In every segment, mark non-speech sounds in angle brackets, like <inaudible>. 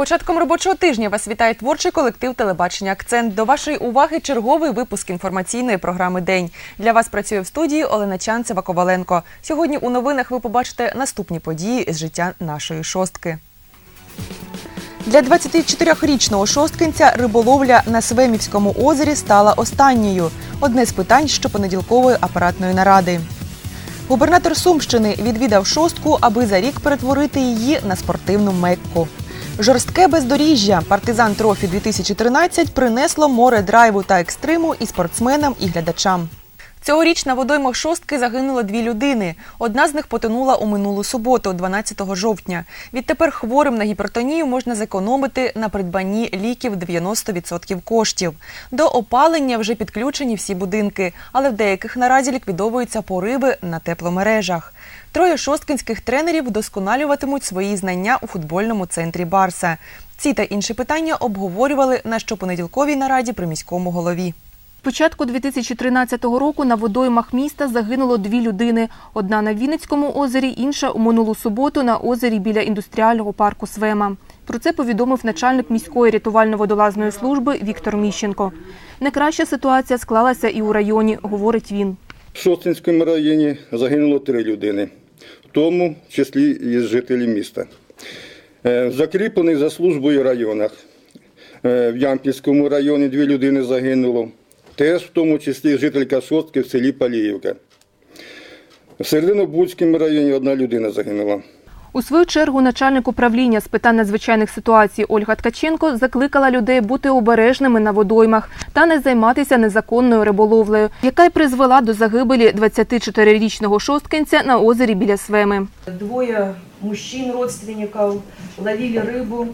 початком робочого тижня вас вітає творчий колектив телебачення Акцент. До вашої уваги черговий випуск інформаційної програми День. Для вас працює в студії Олена Чанцева Коваленко. Сьогодні у новинах ви побачите наступні події з життя нашої шостки. Для 24-річного шосткинця риболовля на Свемівському озері стала останньою. Одне з питань щопонеділкової апаратної наради. Губернатор Сумщини відвідав шостку, аби за рік перетворити її на спортивну мекку. Жорстке бездоріжжя партизан трофі 2013 принесло море драйву та екстриму і спортсменам, і глядачам. Цьогоріч на водоймах шостки загинуло дві людини. Одна з них потонула у минулу суботу, 12 жовтня. Відтепер хворим на гіпертонію можна зекономити на придбанні ліків 90% коштів. До опалення вже підключені всі будинки, але в деяких наразі ліквідовуються пориви на тепломережах. Троє шосткинських тренерів вдосконалюватимуть свої знання у футбольному центрі Барса. Ці та інші питання обговорювали на щопонеділковій нараді при міському голові. Початку 2013 року на водоймах міста загинуло дві людини. Одна на Вінницькому озері, інша у минулу суботу на озері біля індустріального парку Свема. Про це повідомив начальник міської рятувально-водолазної служби Віктор Міщенко. Найкраща ситуація склалася і у районі, говорить він. В Шостинському районі загинуло три людини, в тому числі і жителі міста. Е, В закріплених за службою районах. Е, В Ямпільському районі дві людини загинуло, теж в тому числі жителька Шостки в селі Паліївка. В Серединобудському районі одна людина загинула. У свою чергу начальник управління з питань надзвичайних ситуацій Ольга Ткаченко закликала людей бути обережними на водоймах та не займатися незаконною риболовлею, яка й призвела до загибелі 24-річного шосткинця на озері біля Свеми. Двое мужчин, родственников, ловили рыбу,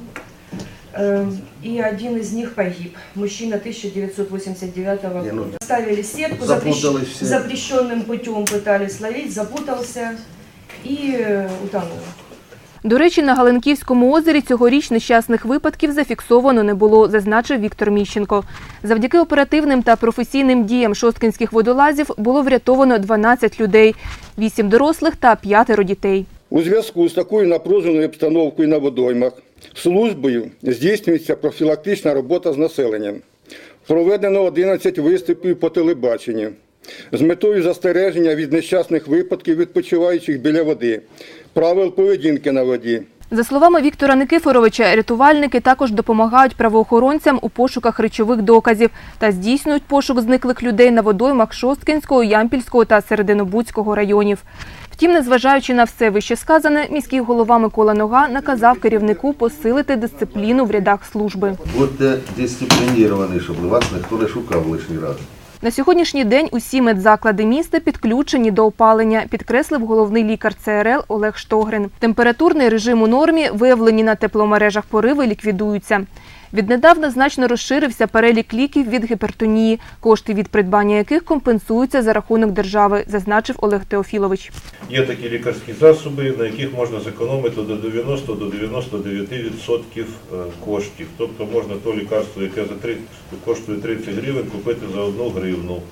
э, и один из них погиб. Мужчина 1989 Не, года. ну, Ставили сетку, запутались все. запрещенным путем пытались ловить, запутался и э, утонул. До речі, на Галенківському озері цьогоріч нещасних випадків зафіксовано не було, зазначив Віктор Міщенко. Завдяки оперативним та професійним діям шосткинських водолазів було врятовано 12 людей, 8 дорослих та 5 дітей. У зв'язку з такою напруженою обстановкою на водоймах службою здійснюється профілактична робота з населенням. Проведено 11 виступів по телебаченню з метою застереження від нещасних випадків відпочиваючих біля води, правил поведінки на воді. За словами Віктора Никифоровича, рятувальники також допомагають правоохоронцям у пошуках речових доказів та здійснюють пошук зниклих людей на водоймах Шосткинського, Ямпільського та Серединобудського районів. Втім, незважаючи на все вище сказане, міський голова Микола Нога наказав керівнику посилити дисципліну в рядах служби. Будьте дисциплініровані, щоб вас ніхто не шукав лишній раз. На сьогоднішній день усі медзаклади міста підключені до опалення, підкреслив головний лікар ЦРЛ Олег Штогрин. Температурний режим у нормі, виявлені на тепломережах пориви, ліквідуються. Віднедавна значно розширився перелік ліків від гіпертонії, кошти від придбання яких компенсуються за рахунок держави, зазначив Олег Теофілович. Є такі лікарські засоби, на яких можна зекономити до 90 до 99% е, коштів. Тобто можна то лікарство, яке за 30, коштує 30 гривень, купити за 1 гривну.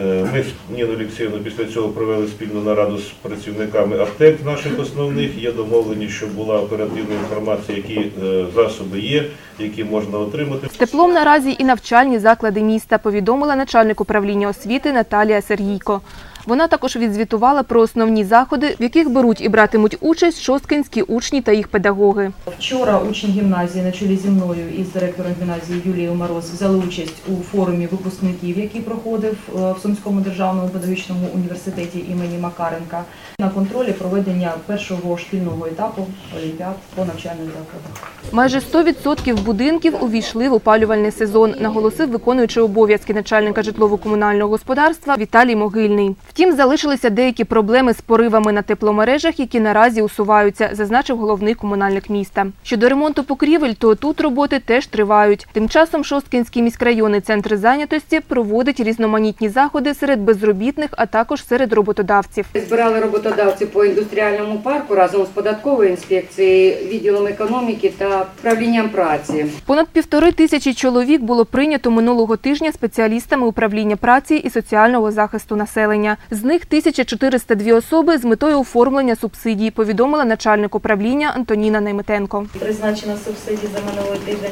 Е, Ми з Ніною Олексіївною після цього провели спільну нараду з працівниками аптек наших основних. Є домовлені, що була оперативна інформація, які е, засоби є, які можна отримати. З теплом наразі і навчальні заклади міста, повідомила начальник управління освіти Наталія Сергійко. Вона також відзвітувала про основні заходи, в яких беруть і братимуть участь шосткинські учні та їх педагоги. Вчора учні гімназії на чолі зі мною і з директором гімназії Юлією Мороз взяли участь у форумі випускників, який проходив е, в Сумському державному педагогічному університеті імені Макаренка на контролі проведення першого шкільного етапу олімпіад по навчальним закладах. Майже 100% будинків увійшли в опалювальний сезон, наголосив виконуючий обов'язки начальника житлово-комунального господарства Віталій Могильний. Втім, залишилися деякі проблеми з поривами на тепломережах, які наразі усуваються, зазначив головний комунальник міста. Щодо ремонту покрівель, то тут роботи теж тривають. Тим часом Шосткінський міськрайонний центр зайнятості проводить різноманітні заходи серед безробітних, а також серед роботодавців. Збирали роботодавці по індустріальному парку разом з податковою інспекцією, відділом економіки та правлінням праці. Понад півтори тисячі чоловік було прийнято минулого тижня спеціалістами управління праці і соціального захисту населення. З них 1402 особи з метою оформлення субсидій, повідомила начальник управління Антоніна Найметенко. Призначено субсидії за минулий тиждень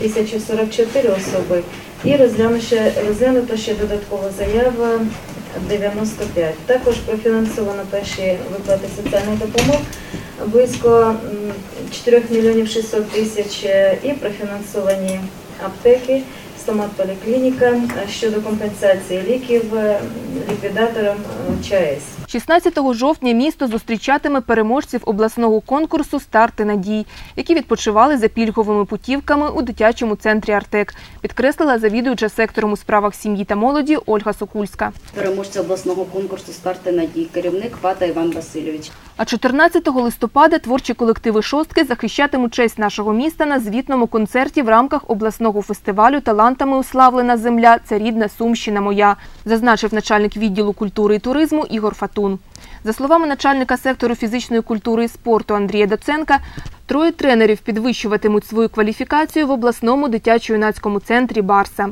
1044 особи і розглянуто, ще додаткова заява 95. Також профінансовано перші виплати соціальних допомог близько м, 4 мільйонів 600 тисяч і профінансовані аптеки, стоматполіклініка е, щодо компенсації ліків е, ліквідаторам е, ЧАЕС. 16 жовтня місто зустрічатиме переможців обласного конкурсу Старти надій, які відпочивали за пільговими путівками у дитячому центрі Артек, підкреслила завідуюча сектором у справах сім'ї та молоді Ольга Сокульська. переможця обласного конкурсу Старти надій, керівник ПАТа Іван Васильович. А 14 листопада творчі колективи шостки захищатимуть честь нашого міста на звітному концерті в рамках обласного фестивалю Талантами уславлена земля. Це рідна Сумщина моя, зазначив начальник відділу культури і туризму Ігор Фатун. За словами начальника сектору фізичної культури і спорту Андрія Доценка, троє тренерів підвищуватимуть свою кваліфікацію в обласному дитячо-юнацькому центрі Барса.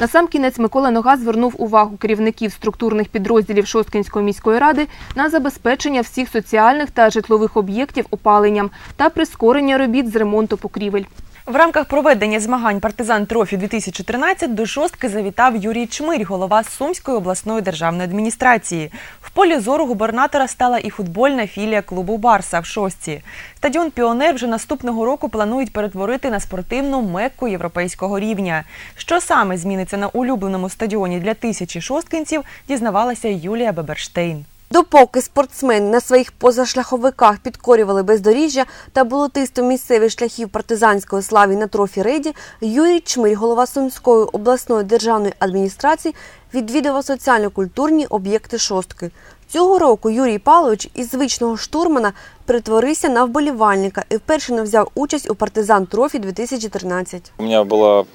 Насамкінець Микола Нога звернув увагу керівників структурних підрозділів Шосткинської міської ради на забезпечення всіх соціальних та житлових об'єктів опаленням та прискорення робіт з ремонту покрівель. В рамках проведення змагань Партизан Трофі 2013 до шостки завітав Юрій Чмирь, голова Сумської обласної державної адміністрації. В полі зору губернатора стала і футбольна філія клубу Барса в шостці. Стадіон Піонер вже наступного року планують перетворити на спортивну мекку європейського рівня. Що саме зміниться на улюбленому стадіоні для тисячі шосткинців, дізнавалася Юлія Беберштейн. Допоки спортсмени на своїх позашляховиках підкорювали бездоріжжя та болотисто місцеві шляхів партизанської слави на трофі рейді, Юрій Чмирь, голова Сумської обласної державної адміністрації, відвідував соціально-культурні об'єкти шостки. Цього року Юрій Павлович із звичного штурмана перетворився на вболівальника і вперше не взяв участь у партизан трофі 2013. У меня была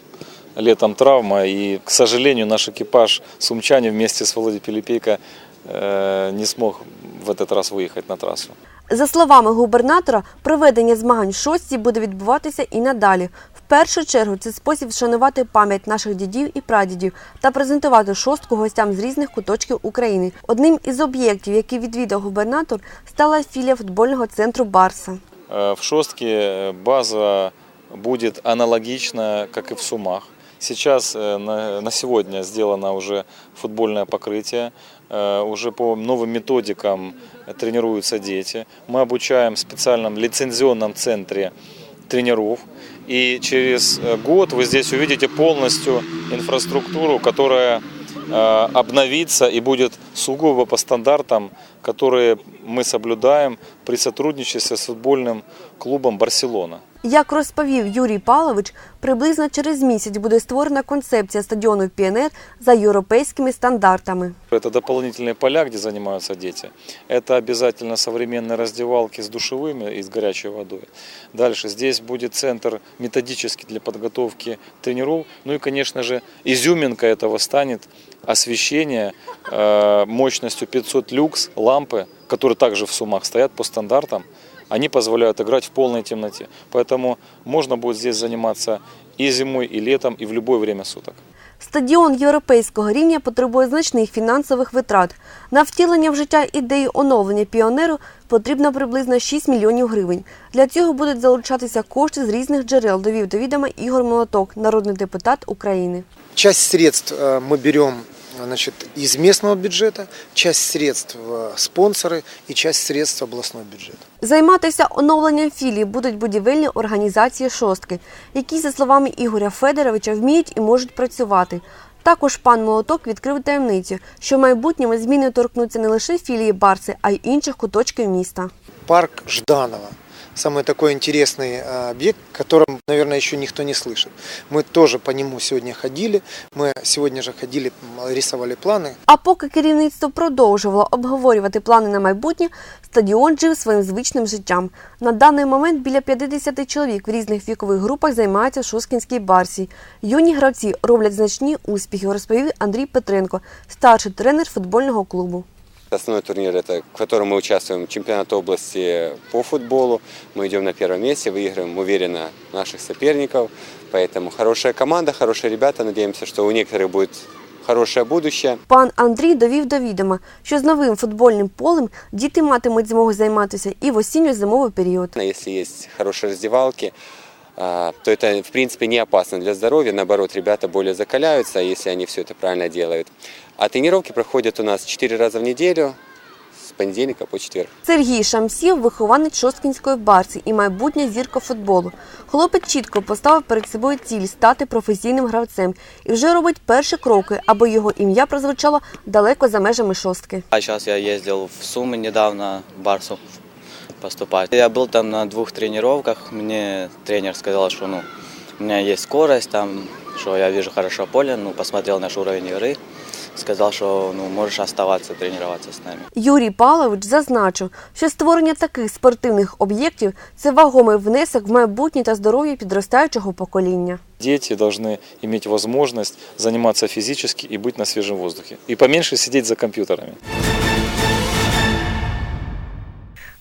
летом травма, и, к сожалению, наш экипаж сумчане вместе с Володей Пилипейко э, не смог в этот раз выехать на трассу. За словами губернатора, проведення змагань в шостці буде відбуватися і надалі. В першу чергу це спосіб вшанувати пам'ять наших дідів і прадідів та презентувати шостку гостям з різних куточків України. Одним із об'єктів, які відвідав губернатор, стала філія футбольного центру Барса. Э, В Шостке э, база будет аналогична, как и в Сумах. Сейчас э, на, на сегодня сделано уже футбольное покрытие, э, Уже по новым методикам тренируются дети. Мы обучаем в специальном лицензионном центре тренеров. И через э, год вы здесь увидите полностью инфраструктуру, которая э, обновится и будет сугубо по стандартам, которые мы соблюдаем при сотрудничестве с футбольным клубом «Барселона». Як розповів Юрій Павлович, приблизно через місяць буде створена концепція стадіону ПНР за європейськими стандартами. Это дополнительные поля, где занимаются дети. Это обязательно современные раздевалки с душевыми и с горячей водой. Дальше здесь будет центр методический для подготовки тренеров. Ну и, конечно же, изюминка этого станет освещение э, мощностью 500 люкс, лампы, которые также в сумах стоят по стандартам. Они позволяют играть в полной темноте. Поэтому можно будет здесь заниматься и зимой, и летом, и в любое время суток. Стадіон європейського рівня потребує значних фінансових витрат. На втілення в життя ідеї оновлення піонеру потрібно приблизно 6 мільйонів гривень. Для цього будуть залучатися кошти з різних джерел, довів до відома Ігор Молоток, народний депутат України. Часть средств э, мы берем значит, из местного бюджета, часть средств э, спонсоры и часть средств областного бюджета. Займатися оновленням філії будуть будівельні організації шостки, які, за словами Ігоря Федоровича, вміють і можуть працювати. Також пан Молоток відкрив таємницю, що в майбутньому зміни торкнуться не лише філії Барси, а й інших куточків міста. Парк Жданова Самый такой интересный э, объект, о котором, наверное, еще никто не слышит. Мы тоже по нему сегодня ходили. Мы сегодня же ходили, м, рисовали планы. А поки керівництво продовжувало обговорювати плани на майбутнє, стадіон жив своїм звичним життям. На даний момент біля 50 чоловік в різних вікових групах займаються в Шосткінській барсі. Юні гравці роблять значні успіхи, розповів Андрій Петренко, старший тренер футбольного клубу. Основной турнир, это, в котором мы участвуем, чемпионат области по футболу. Мы идем на первом месте, выигрываем уверенно наших соперников. Поэтому хорошая команда, хорошие ребята. Надеемся, что у некоторых будет хорошее будущее. Пан Андрій довів до відома, що з новим футбольним полем діти матимуть змогу займатися і в осінньо-зимовий період. Если есть хорошие раздевалки, а, то это, в принципе, не опасно для здоровья. Наоборот, ребята более закаляются, если они все это правильно делают. А тренировки проходят у нас 4 раза в неделю, с понедельника по четверг. Сергій Шамсів – вихованець Шосткінської барси і майбутня зірка футболу. Хлопець чітко поставив перед собою ціль стати професійним гравцем і вже робить перші кроки, аби його ім'я прозвучало далеко за межами шостки. А сейчас я ездил в Сумы недавно, в Барсу поступать. Я был там на двух тренировках. Мне тренер сказал, что ну, у меня есть скорость, там, что я вижу хорошо поле, ну, посмотрел наш уровень игры. Сказал, что ну, можешь оставаться тренироваться с нами. Юрій Павлович зазначив, що створення таких спортивних об'єктів – це вагомий внесок в майбутнє та здоров'я підростаючого покоління. Дети должны иметь возможность заниматься физически и быть на свежем воздухе. И поменьше сидеть за компьютерами.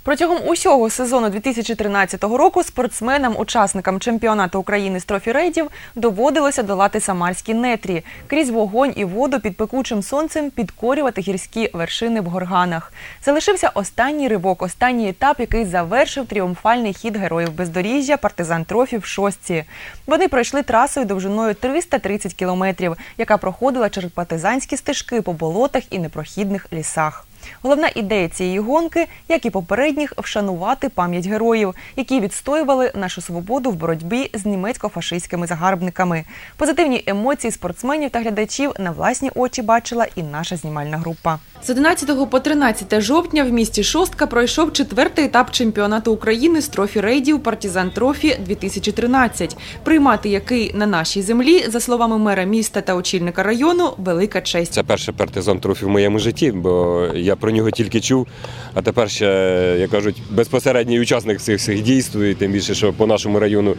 Протягом усього сезону 2013 року спортсменам, учасникам чемпіонату України з трофі-рейдів доводилося долати самарські нетрі, крізь вогонь і воду під пекучим сонцем підкорювати гірські вершини в горганах. Залишився останній ривок, останній етап, який завершив тріумфальний хід героїв бездоріжжя партизан трофі в шостці. Вони пройшли трасою довжиною 330 кілометрів, яка проходила через партизанські стежки по болотах і непрохідних лісах. Головна ідея цієї гонки, як і попередніх, вшанувати пам'ять героїв, які відстоювали нашу свободу в боротьбі з німецько-фашистськими загарбниками. Позитивні емоції спортсменів та глядачів на власні очі бачила і наша знімальна група. З 11 по 13 жовтня в місті Шостка пройшов четвертий етап чемпіонату України з трофі рейдів Партизан Трофі 2013, приймати який на нашій землі, за словами мера міста та очільника району, велика честь. Це перший партизан трофі в моєму житті, бо я про нього тільки чув. А тепер ще, як кажуть, безпосередній учасник цих всіх дійств, і тим більше, що по нашому району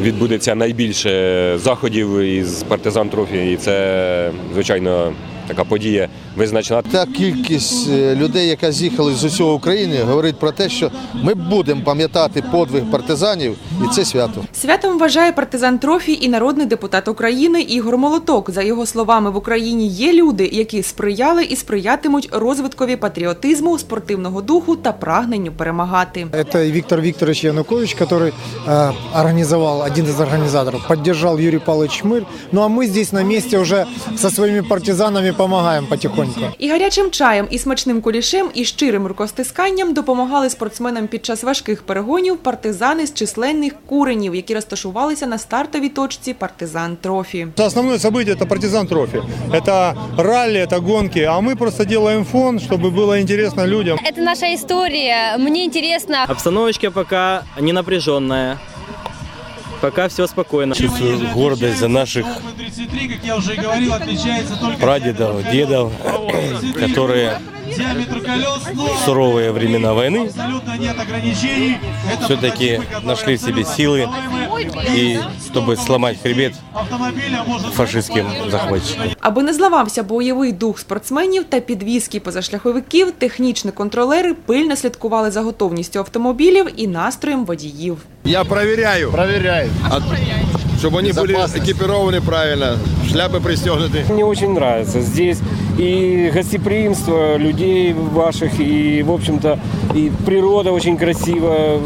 відбудеться найбільше заходів із партизан трофі. І це, звичайно, така подія визначна. Та кількість е, людей, яка з'їхала з усього України, говорить про те, що ми будемо пам'ятати подвиг партизанів, і це свято. Святом вважає партизан трофі і народний депутат України Ігор Молоток. За його словами, в Україні є люди, які сприяли і сприятимуть розвиткові патріотизму, спортивного духу та прагненню перемагати. Это Виктор Викторович Янукович, который э, организовал, один из организаторов, поддержал Юрий Павлович Чмырь. Ну а мы здесь на месте уже со своими партизанами помогаем потихоньку. І гарячим чаєм, і смачним кулішем, і щирим рукостисканням допомагали спортсменам під час важких перегонів партизани з численних куренів, які розташувалися на стартовій точці партизан трофі. Основное событие это партизан трофи. Это ралли, это гонки, а мы просто делаем фон, чтобы было интересно людям. Это наша история. Мне интересно. Обстановочка пока не напряженная. Пока все спокойно. Чувствую гордость за наших прадедов, дедов, которые суровые времена войны все-таки нашли в себе силы и чтобы сломать хребет фашистским захватчикам. Аби не зламався бойовий дух спортсменів та підвізки позашляховиків, технічні контролери пильно слідкували за готовністю автомобілів і настроєм водіїв. Я проверяю. Проверяй. чтобы они были экипированы правильно, шляпы пристегнуты. Мне очень нравится здесь и гостеприимство людей ваших, и, в общем-то, и природа очень красивая.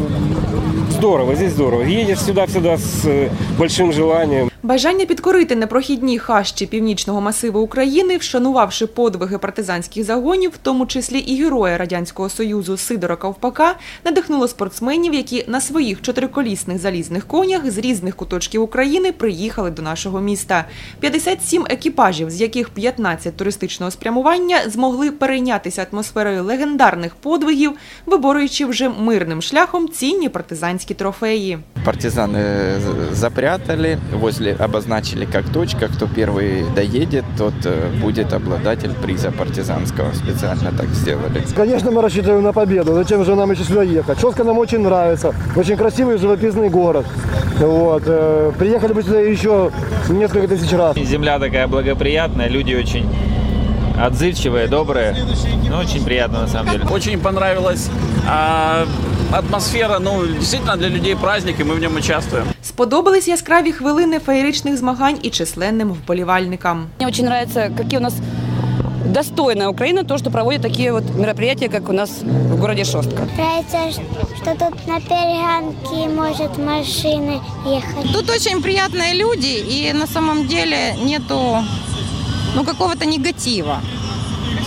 Здорово, здесь здорово. Едешь сюда-сюда с э, большим желанием. Бажання підкорити непрохідні хащі північного масиву України, вшанувавши подвиги партизанських загонів, в тому числі і героя радянського союзу Сидора Ковпака, надихнуло спортсменів, які на своїх чотириколісних залізних конях з різних куточків України приїхали до нашого міста. 57 екіпажів, з яких 15 туристичного спрямування, змогли перейнятися атмосферою легендарних подвигів, виборюючи вже мирним шляхом цінні партизанські трофеї. Партизаны запрятали, возле обозначили как точка. Кто первый доедет, тот э, будет обладатель приза партизанского. Специально так сделали. Конечно, мы рассчитываем на победу. Зачем же нам еще сюда ехать? Шостка нам очень нравится. Очень красивый живописный город. Вот. э, Приехали бы сюда еще несколько тысяч раз. Земля такая благоприятная, люди очень отзывчивые, добрые. Ну, очень приятно на самом деле. Очень понравилась а, атмосфера, ну, действительно для людей праздник, и мы в нем участвуем. Сподобались яскраві хвилини феєричних змагань і численним вболівальникам. Мне очень нравится, какие у нас достойная Украина, то, что проводит такие вот мероприятия, как у нас в городе Шостка. Нравится, что тут на перегонке может машины ехать. Тут очень приятные люди, и на самом деле нету ну, какого-то негатива.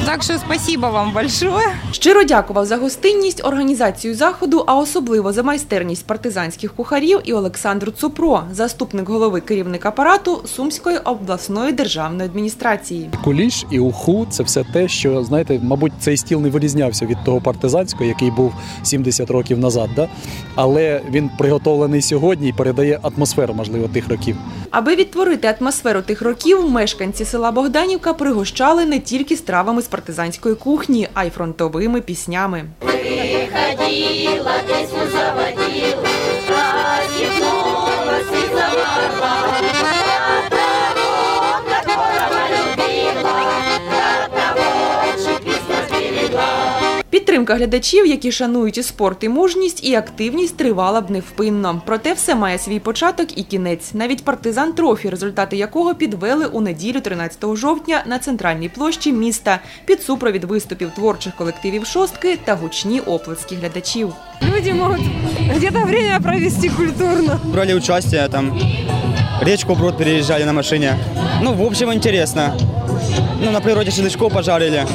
Так что спасибо вам большое. Щиро дякував за гостинність, організацію заходу, а особливо за майстерність партизанських кухарів і Олександр Цупро, заступник голови керівника апарату Сумської обласної державної адміністрації. Куліш і уху це все те, що знаєте, мабуть, цей стіл не вирізнявся від того партизанського, який був 70 років назад. Да? Але він приготовлений сьогодні і передає атмосферу, можливо, тих років. Аби відтворити атмосферу тих років, мешканці села Богданівка пригощали не тільки стравами з партизанської кухні, а й фронтовими піснями. Приходила, пісню заводила, Расстегнулась Підтримка глядачів, які шанують і спорт, і мужність, і активність тривала б невпинно. Проте все має свій початок і кінець. Навіть партизан трофі, результати якого підвели у неділю 13 жовтня на центральній площі міста під супровід виступів творчих колективів шостки та гучні оплески глядачів. Люди могут где-то время провести культурно. Брали участие, там речку Брод переезжали на машине. Ну, в общем, интересно. Ну, на природе шашлычков пожарили.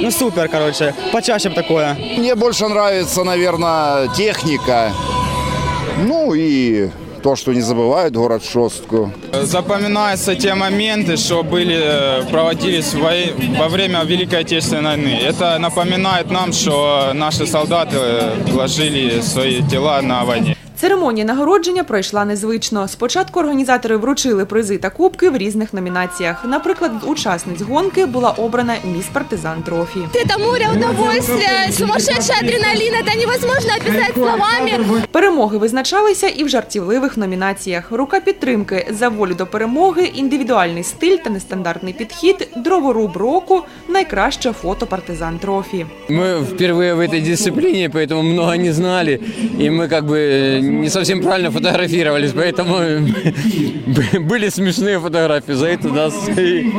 Ну, супер, короче. Почаще бы такое. Мне больше нравится, наверное, техника. Ну и то, что не забывают город Шостку. Запоминаются те моменты, что были, э, проводились во, во время Великой Отечественной войны. Это напоминает нам, что наши солдаты э, вложили свои тела на войне. Церемонія нагородження пройшла незвично. Спочатку організатори вручили призи та кубки в різних номінаціях. Наприклад, з учасниць гонки була обрана міс партизан трофі. Это море удовольствия, сумасшедший адреналин, это невозможно описать словами. Перемоги визначалися і в жартівливих номінаціях: рука підтримки за волю до перемоги, індивідуальний стиль та нестандартний підхід, дроворуб року, найкраще фото партизан трофі. Мы впервые в этой дисциплине, поэтому много не знали, и мы как бы э, не совсем правильно фотографировались, поэтому <laughs> были смешные фотографии, за это нас и,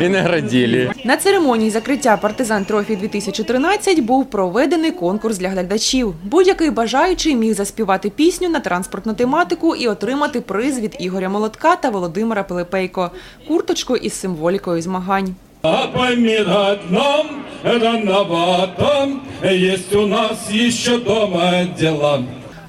и наградили. На церемонії закриття партизан трофі 2013 був проведений конкурс для глядачів. Будь-який бажаючий міг заспівати пісню на транспортну тематику і отримати приз від Ігоря Молотка та Володимира Пилипейко курточку із символікою змагань. Напоминать нам рановато, есть у нас еще дома дела.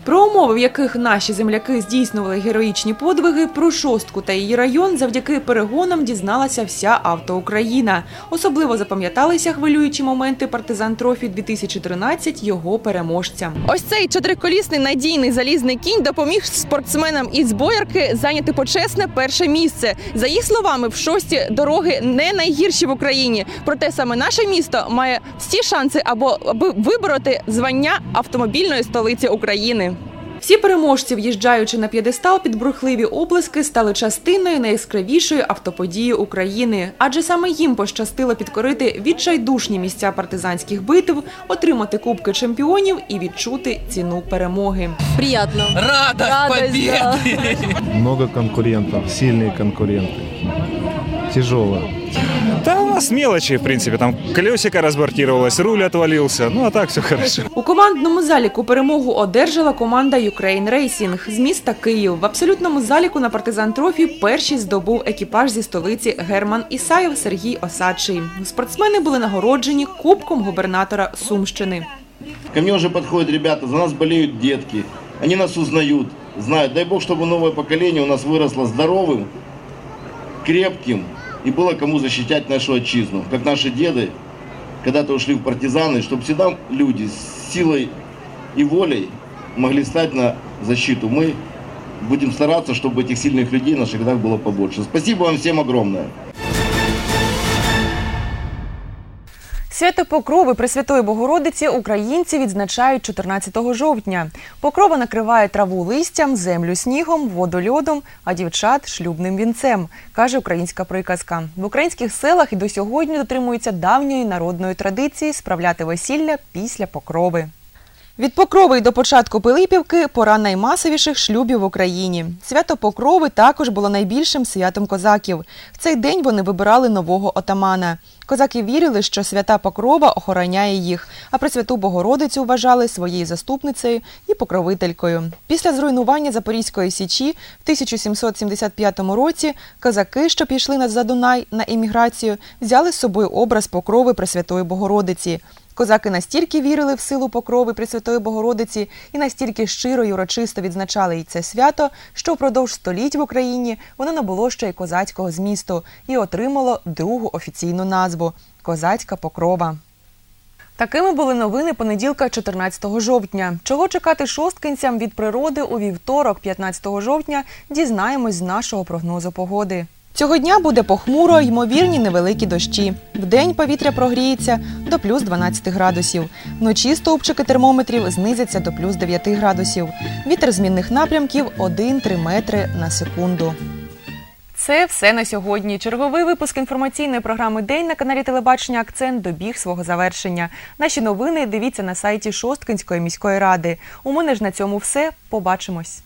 Про умови, в яких наші земляки здійснювали героїчні подвиги, про шостку та її район завдяки перегонам дізналася вся автоукраїна. Особливо запам'яталися хвилюючі моменти партизан трофі 2013 його переможцям. Ось цей чотириколісний надійний залізний кінь допоміг спортсменам із боярки зайняти почесне перше місце. За їх словами, в шості дороги не найгірші в Україні. Проте саме наше місто має всі шанси або аби вибороти звання автомобільної столиці України. Всі переможці, в'їжджаючи на п'єдестал під бурхливі оплески, стали частиною найяскравішої автоподії України. Адже саме їм пощастило підкорити відчайдушні місця партизанських битв, отримати кубки чемпіонів і відчути ціну перемоги. Приятно. Радость, победы! Много конкурентов, сильные конкуренты. Тяжело. Да у нас мелочи, в принципе. Там колесико разбортировалось, руль отвалился. Ну а так все хорошо. У командному заліку перемогу одержала команда Ukraine Racing з міста Київ. В абсолютному заліку на партизан трофі перші здобув екіпаж зі столиці Герман Ісаєв Сергій Осадчий. Спортсмени були нагороджені кубком губернатора Сумщини. Ко мне уже подходят ребята, за нас болеют детки. Они нас узнают, знают. Дай бог, чтобы новое поколение у нас выросло здоровым, крепким и было кому защищать нашу отчизну. Как наши деды когда-то ушли в партизаны, чтобы всегда люди с силой и волей могли стать на защиту. Мы будем стараться, чтобы этих сильных людей в наших рядах было побольше. Спасибо вам всем огромное. Свято Покрови Пресвятої Богородиці українці відзначають 14 жовтня. Покрова накриває траву листям, землю снігом, воду льодом, а дівчат шлюбним вінцем, каже українська приказка. В українських селах і до сьогодні дотримуються давньої народної традиції справляти весілля після покрови. Від Покрови й до початку Пилипівки пора наймасовіших шлюбів в Україні. Свято Покрови також було найбільшим святом козаків. В цей день вони вибирали нового отамана. Козаки вірили, що свята Покрова охороняє їх, а Пресвяту Богородицю вважали своєю заступницею і покровителькою. Після зруйнування Запорізької січі в 1775 році козаки, що пішли на Задунай на еміграцію, взяли з собою образ Покрови Пресвятої Богородиці. Козаки настільки вірили в силу покрови Пресвятої Богородиці і настільки щиро й урочисто відзначали й це свято, що впродовж століть в Україні воно набуло ще й козацького змісту і отримало другу офіційну назву Козацька покрова. Такими були новини понеділка, 14 жовтня. Чого чекати шосткинцям від природи у вівторок, 15 жовтня, дізнаємось з нашого прогнозу погоди. Цього дня буде похмуро, ймовірні невеликі дощі. Вдень повітря прогріється до плюс 12 градусів. Вночі стовпчики термометрів знизяться до плюс 9 градусів. Вітер змінних напрямків 1-3 метри на секунду. Це все на сьогодні. Черговий випуск інформаційної програми День на каналі Телебачення Акцент добіг свого завершення. Наші новини дивіться на сайті Шосткинської міської ради. У мене ж на цьому все. Побачимось.